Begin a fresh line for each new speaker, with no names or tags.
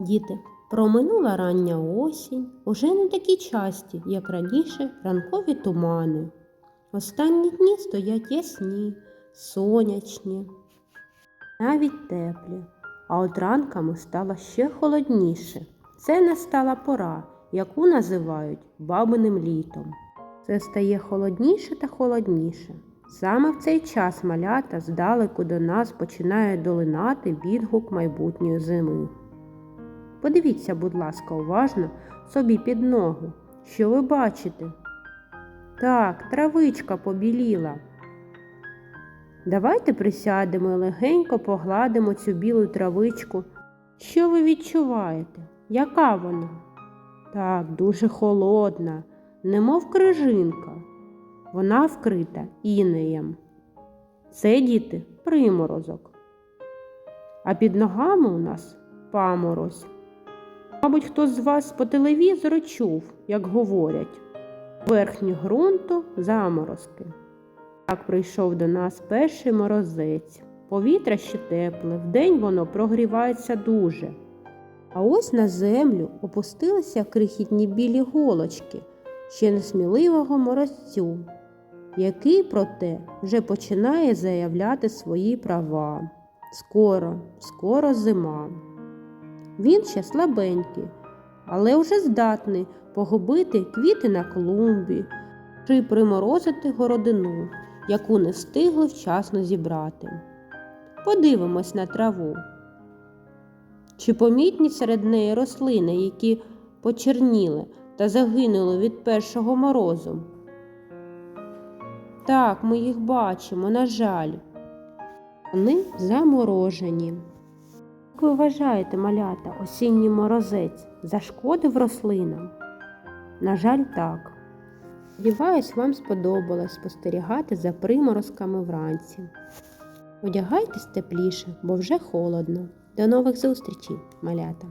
Діти, проминула рання осінь, уже не такі часті, як раніше, ранкові тумани. Останні дні стоять ясні, сонячні, навіть теплі, а от ранками стало ще холодніше. Це настала пора, яку називають бабиним літом. Це стає холодніше та холодніше. Саме в цей час малята здалеку до нас починає долинати відгук майбутньої зими. Подивіться, будь ласка, уважно собі під ногу. Що ви бачите? Так, травичка побіліла. Давайте присядемо і легенько погладимо цю білу травичку. Що ви відчуваєте? Яка вона? Так, дуже холодна, немов крижинка. Вона вкрита інеєм. Це діти приморозок. А під ногами у нас паморозь. Мабуть, хтось з вас по телевізору чув, як говорять, верхню ґрунту заморозки. Так прийшов до нас перший морозець. Повітря ще тепле, вдень воно прогрівається дуже. А ось на землю опустилися крихітні білі голочки ще несміливого морозцю, який, проте, вже починає заявляти свої права. Скоро, скоро зима. Він ще слабенький, але вже здатний погубити квіти на клумбі чи приморозити городину, яку не встигли вчасно зібрати. Подивимось на траву. Чи помітні серед неї рослини, які почерніли та загинули від першого морозу? Так, ми їх бачимо, на жаль. Вони заморожені. Як ви вважаєте, малята, осінній морозець зашкодив рослинам? На жаль, так. Сподіваюсь, вам сподобалось спостерігати за приморозками вранці. Одягайтесь тепліше, бо вже холодно. До нових зустрічей, малята!